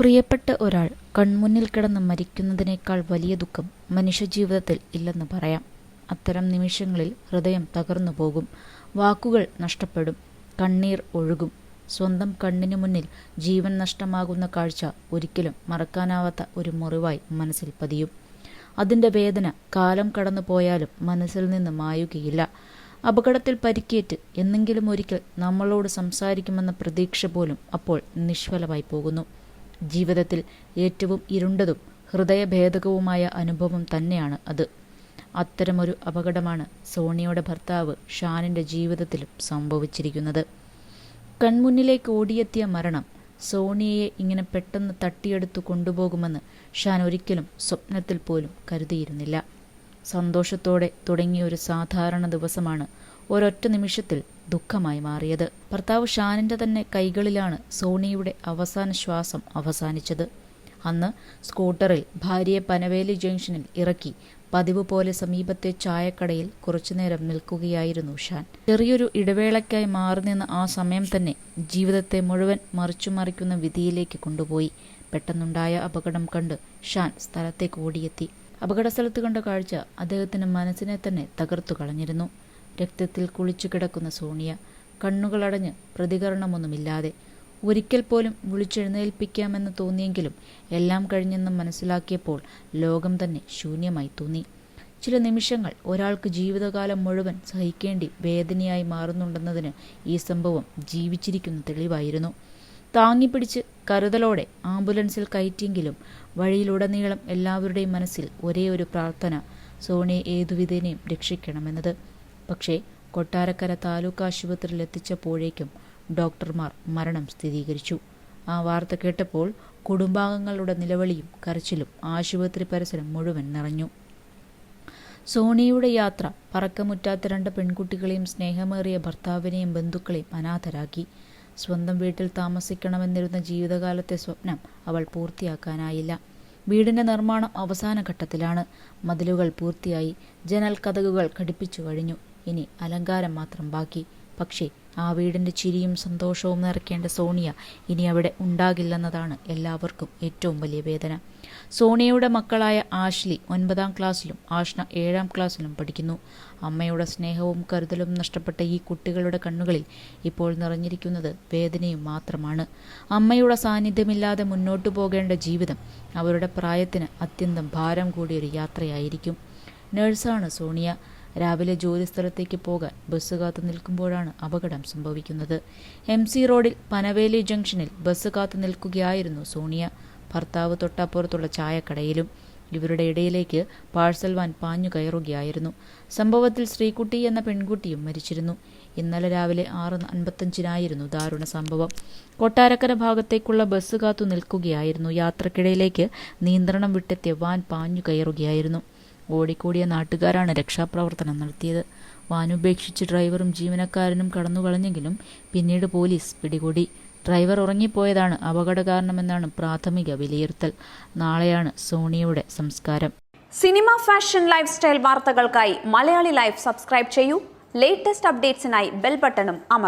പ്രിയപ്പെട്ട ഒരാൾ കൺമുന്നിൽ കിടന്ന് മരിക്കുന്നതിനേക്കാൾ വലിയ ദുഃഖം മനുഷ്യജീവിതത്തിൽ ഇല്ലെന്ന് പറയാം. അത്തരം നിമിഷങ്ങളിൽ ഹൃദയം തകർന്നു പോകും. വാക്കുകൾ നഷ്ടപ്പെടും. കണ്ണീർ ഒഴുകും. സ്വന്തം കണ്ണിനു മുന്നിൽ ജീവൻ നഷ്ടമാകുന്ന കാഴ്ച ഒരിക്കലും മറക്കാനാവാത്ത ഒരു മുറിവായി മനസ്സിൽ പതിയും. അതിന്റെ വേദന കാലം കടന്നു പോയാലും മനസ്സിൽ നിന്ന് മായുകയില്ല. അപകടത്തിൽ പരിക്കേറ്റ് എന്നെങ്കിലും ഒരിക്കൽ നമ്മളോട് സംസാരിക്കുമെന്ന പ്രതീക്ഷ പോലും അപ്പോൾ നിഷ്ഫലമായി പോകുന്നു. ജീവിതത്തിൽ ഏറ്റവും ഇരുണ്ടതും ഹൃദയഭേദകവുമായ അനുഭവം തന്നെയാണ് അത്. അത്തരമൊരു അപകടമാണ് സോണിയുടെ ഭർത്താവ് ഷാനിന്റെ ജീവിതത്തിലും സംഭവിച്ചിരിക്കുന്നത്. കൺമുന്നിലേക്ക് ഓടിയെത്തിയ മരണം സോണിയയെ ഇങ്ങനെ പെട്ടെന്ന് തട്ടിയെടുത്തു കൊണ്ടുപോകുമെന്ന് ഷാൻ ഒരിക്കലും സ്വപ്നത്തിൽ പോലും കരുതിയിരുന്നില്ല. സന്തോഷത്തോടെ തുടങ്ങിയ ഒരു സാധാരണ ദിവസമാണ് ഒരൊറ്റ നിമിഷത്തിൽ ദുഃഖമായി മാറിയത്. ഭർത്താവ് ഷാനിന്റെ തന്നെ കൈകളിലാണ് സോണിയുടെ അവസാന ശ്വാസം അവസാനിച്ചത്. അന്ന് സ്കൂട്ടറിൽ ഭാര്യയെ പനവേലി ജംഗ്ഷനിൽ ഇറക്കി പതിവ് പോലെ സമീപത്തെ ചായക്കടയിൽ കുറച്ചുനേരം നിൽക്കുകയായിരുന്നു ഷാൻ. ചെറിയൊരു ഇടവേളയ്ക്കായി മാറി നിന്ന ആ സമയം തന്നെ ജീവിതത്തെ മുഴുവൻ മറിച്ചുമറിക്കുന്ന വിധിയിലേക്ക് കൊണ്ടുപോയി. പെട്ടെന്നുണ്ടായ അപകടം കണ്ട് ഷാൻ സ്ഥലത്തേക്ക് ഓടിയെത്തി. അപകട സ്ഥലത്ത് കണ്ട കാഴ്ച അദ്ദേഹത്തിന്റെ മനസ്സിനെ തന്നെ തകർത്തു കളഞ്ഞിരുന്നു. രക്തത്തിൽ കുളിച്ചു കിടക്കുന്ന സോണിയ കണ്ണുകളടഞ്ഞ് പ്രതികരണമൊന്നുമില്ലാതെ ഒരിക്കൽ പോലും വിളിച്ചെഴുന്നേൽപ്പിക്കാമെന്ന് തോന്നിയെങ്കിലും എല്ലാം കഴിഞ്ഞെന്ന് മനസ്സിലാക്കിയപ്പോൾ ലോകം തന്നെ ശൂന്യമായി തോന്നി. ചില നിമിഷങ്ങൾ ഒരാൾക്ക് ജീവിതകാലം മുഴുവൻ സഹിക്കേണ്ടി വേദനയായി മാറുന്നുണ്ടെന്നതിന് ഈ സംഭവം ജീവിച്ചിരിക്കുന്ന തെളിവായിരുന്നു. താങ്ങിപ്പിടിച്ച് കരുതലോടെ ആംബുലൻസിൽ കയറ്റിയെങ്കിലും വഴിയിലുടനീളം എല്ലാവരുടെയും മനസ്സിൽ ഒരേ ഒരു പ്രാർത്ഥന സോണിയെ ഏതുവിധേനയും രക്ഷിക്കണമെന്നത്. പക്ഷേ കൊട്ടാരക്കര താലൂക്ക് ആശുപത്രിയിൽ എത്തിച്ചപ്പോഴേക്കും ഡോക്ടർമാർ മരണം സ്ഥിരീകരിച്ചു. ആ വാർത്ത കേട്ടപ്പോൾ കുടുംബാംഗങ്ങളുടെ നിലവിളിയും കരച്ചിലും ആശുപത്രി പരിസരം മുഴുവൻ നിറഞ്ഞു. സോണിയുടെ യാത്ര പറക്കമുറ്റാത്ത രണ്ട് പെൺകുട്ടികളെയും സ്നേഹമേറിയ ഭർത്താവിനെയും ബന്ധുക്കളെയും അനാഥരാക്കി. സ്വന്തം വീട്ടിൽ താമസിക്കണമെന്നിരുന്ന ജീവിതകാലത്തെ സ്വപ്നം അവൾ പൂർത്തിയാക്കാനായില്ല. വീടിന്റെ നിർമ്മാണം അവസാന ഘട്ടത്തിലാണ്. മതിലുകൾ പൂർത്തിയായി. ജനൽ കഥകുകൾ ഘടിപ്പിച്ചു കഴിഞ്ഞു. ഇനി അലങ്കാരം മാത്രം ബാക്കി. പക്ഷേ ആ വീടിന്റെ ചിരിയും സന്തോഷവും നിറയ്ക്കേണ്ട സോണിയ ഇനി അവിടെ ഉണ്ടാകില്ലെന്നതാണ് എല്ലാവർക്കും ഏറ്റവും വലിയ വേദന. സോണിയയുടെ മക്കളായ ആഷ്ലി ഒൻപതാം ക്ലാസ്സിലും ആഷ്ണ ഏഴാം ക്ലാസ്സിലും പഠിക്കുന്നു. അമ്മയുടെ സ്നേഹവും കരുതലും നഷ്ടപ്പെട്ട ഈ കുട്ടികളുടെ കണ്ണുകളിൽ ഇപ്പോൾ നിറഞ്ഞിരിക്കുന്നത് വേദനയും മാത്രമാണ്. അമ്മയുടെ സാന്നിധ്യമില്ലാതെ മുന്നോട്ടു പോകേണ്ട ജീവിതം അവരുടെ പ്രായത്തിന് അത്യന്തം ഭാരം കൂടിയൊരു യാത്രയായിരിക്കും. നഴ്സാണ് സോണിയ. രാവിലെ ജോലിസ്ഥലത്തേക്ക് പോകാൻ ബസ് കാത്തു നിൽക്കുമ്പോഴാണ് അപകടം സംഭവിക്കുന്നത്. എം സി റോഡിൽ പനവേലി ജംഗ്ഷനിൽ ബസ് കാത്തു നിൽക്കുകയായിരുന്നു സോണിയ. ഭർത്താവ് തൊട്ടപ്പുറത്തുള്ള ചായക്കടയിലും ഇവരുടെ ഇടയിലേക്ക് പാഴ്സൽ വാൻ പാഞ്ഞു കയറുകയായിരുന്നു. സംഭവത്തിൽ ശ്രീകുട്ടി എന്ന പെൺകുട്ടിയും മരിച്ചിരുന്നു. ഇന്നലെ രാവിലെ ആറ് അൻപത്തഞ്ചിനായിരുന്നു ദാരുണ സംഭവം. കൊട്ടാരക്കര ഭാഗത്തേക്കുള്ള ബസ് കാത്തു നിൽക്കുകയായിരുന്നു. യാത്രക്കിടയിലേക്ക് നിയന്ത്രണം വിട്ടെത്തിയ വാൻ പാഞ്ഞു കയറുകയായിരുന്നു. ഓടിക്കൂടിയ നാട്ടുകാരാണ് രക്ഷാപ്രവർത്തനം നടത്തിയത്. വാനുപേക്ഷിച്ച് ഡ്രൈവറും ജീവനക്കാരനും കടന്നുകളഞ്ഞെങ്കിലും പിന്നീട് പോലീസ് പിടികൂടി. ഡ്രൈവർ ഉറങ്ങിപ്പോയതാണ് അപകട കാരണമെന്നാണ് പ്രാഥമിക വിലയിരുത്തൽ. നാളെയാണ് സോണിയുടെ സംസ്കാരം. സിനിമ ഫാഷൻ ലൈഫ് സ്റ്റൈൽ വാർത്തകൾക്കായി മലയാളി ലൈഫ് സബ്സ്ക്രൈബ് ചെയ്യൂ. ലേറ്റസ്റ്റ് അപ്ഡേറ്റ്സിനായി ബെൽ ബട്ടണും അമർ